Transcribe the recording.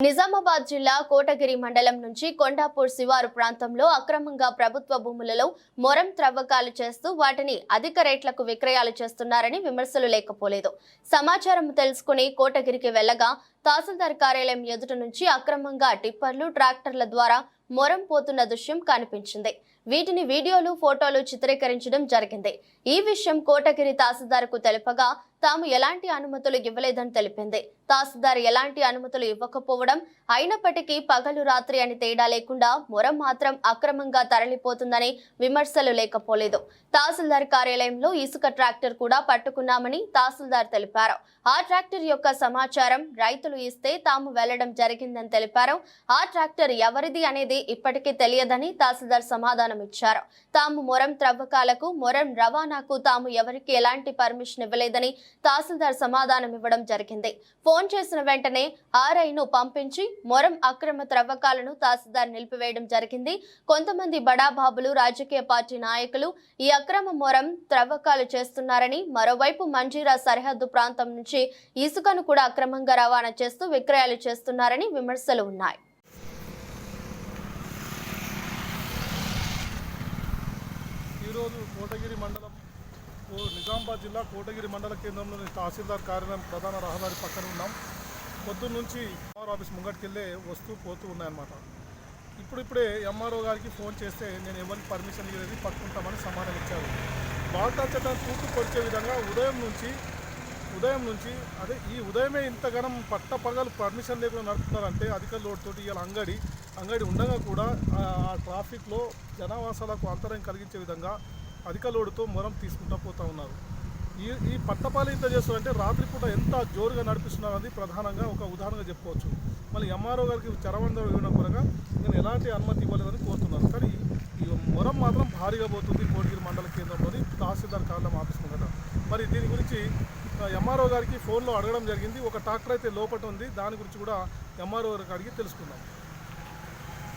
నిజామాబాద్ జిల్లా కోటగిరి మండలం నుంచి కొండాపూర్ శివారు ప్రాంతంలో అక్రమంగా ప్రభుత్వ భూములలో మొరం త్రవ్వకాలు చేస్తూ వాటిని అధిక రేట్లకు విక్రయాలు చేస్తున్నారని విమర్శలు లేకపోలేదు. సమాచారం తెలుసుకుని కోటగిరికి వెళ్ళగా తహసీల్దార్ కార్యాలయం ఎదుట నుంచి అక్రమంగా టిప్పర్లు ట్రాక్టర్ల ద్వారా మొరం పోతున్న దృశ్యం కనిపించింది. వీటిని వీడియోలు ఫోటోలు చిత్రీకరించడం జరిగింది. ఈ విషయం కోటగిరి తహసీల్దార్కు తెలుపగా తాము ఎలాంటి అనుమతులు ఇవ్వలేదని తెలిపింది. తహసీల్దార్ ఎలాంటి అనుమతులు ఇవ్వకపోవడం అయినప్పటికీ పగలు రాత్రి అని తేడా లేకుండా మొరం మాత్రం అక్రమంగా తరలిపోతుందని విమర్శలు లేకపోలేదు. తహసీల్దార్ కార్యాలయంలో ఇసుక ట్రాక్టర్ కూడా పట్టుకున్నామని తహసీల్దార్ తెలిపారు. ఆ ట్రాక్టర్ యొక్క సమాచారం రైతు రైతులు ఇస్తే తాము వెళ్ళడం జరిగిందని తెలిపారు. ఆ ట్రాక్టర్ ఎవరిది అనేది ఇప్పటికీ తెలియదని తహసీల్దార్ సమాధానం ఇచ్చారు. తాము మొరం త్రవ్వకాలకు మొరం రవాణాకు తాము ఎవరికి ఎలాంటి పర్మిషన్ ఇవ్వలేదని తహసీల్దార్ సమాధానం ఇవ్వడం జరిగింది. ఫోన్ చేసిన వెంటనే ఆర్ఐను పంపించి మొరం అక్రమ త్రవ్వకాలను తహసీల్దార్ నిలిపివేయడం జరిగింది. కొంతమంది బడాబాబులు రాజకీయ పార్టీ నాయకులు ఈ అక్రమ మొరం త్రవ్వకాలు చేస్తున్నారని మరోవైపు మంజీరా సరిహద్దు ప్రాంతం నుంచి ఇసుకను కూడా అక్రమంగా రవాణా చేస్తూ విక్రయాలు చేస్తున్నారని విమర్శలు ఉన్నాయి. ఈరోజు కోటగిరి మండలం ఓ నిజామాబాద్ జిల్లా కోటగిరి మండల కేంద్రంలోని తహసీల్దార్ కార్యాలయం ప్రధాన రహదారి పక్కన ఉన్నాం. పొద్దున్న నుంచి ఎంఆర్ఓ ఆఫీస్ ముంగటికెళ్ళే వస్తూ పోతూ ఉన్నాయన్నమాట. ఇప్పుడిప్పుడే ఎంఆర్ఓ గారికి ఫోన్ చేస్తే నేను ఎవరికి పర్మిషన్ ఇవ్వలేదు పట్టుకుంటామని సమాధానం ఇచ్చారు. బాల్టా చట్టం తూర్పు పొడిచే విధంగా ఉదయం నుంచి ఉదయం నుంచి అదే ఈ ఉదయమే ఇంతగానం పట్ట పగలు పర్మిషన్ లేకుండా నడుపుతున్నారంటే అధిక లోడ్తోటి ఇవాళ అంగడి అంగడి ఉండగా కూడా ఆ ట్రాఫిక్లో జనావాసాలకు అంతరం కలిగించే విధంగా అధిక లోడుతో మొరం తీసుకుంటూ పోతూ ఉన్నారు. ఈ ఈ పట్టపాలు ఇంత చేస్తున్నారంటే రాత్రిపూట ఎంత జోరుగా నడిపిస్తున్నారని ప్రధానంగా ఒక ఉదాహరణగా చెప్పుకోవచ్చు. మళ్ళీ ఎంఆర్ఓ గారికి చరవంద ఇవ్వడం కొనగా నేను ఎలాంటి అనుమతి ఇవ్వలేదని కోరుతున్నాను. కానీ మాత్రం భారీగా పోతుంది కోటగిరి మండల కేంద్రంలోని తహసీల్దార్ కార్యాలయం ఆఫీస్ ముందట మరి దీని గురించి ఎంఆర్ఓ గారికి ఫోన్లో అడగడం జరిగింది. ఒక ట్రాక్టర్ అయితే లోపట ఉంది. దాని గురించి కూడా ఎంఆర్ఓ గారికి అడిగి తెలుసుకుందాం.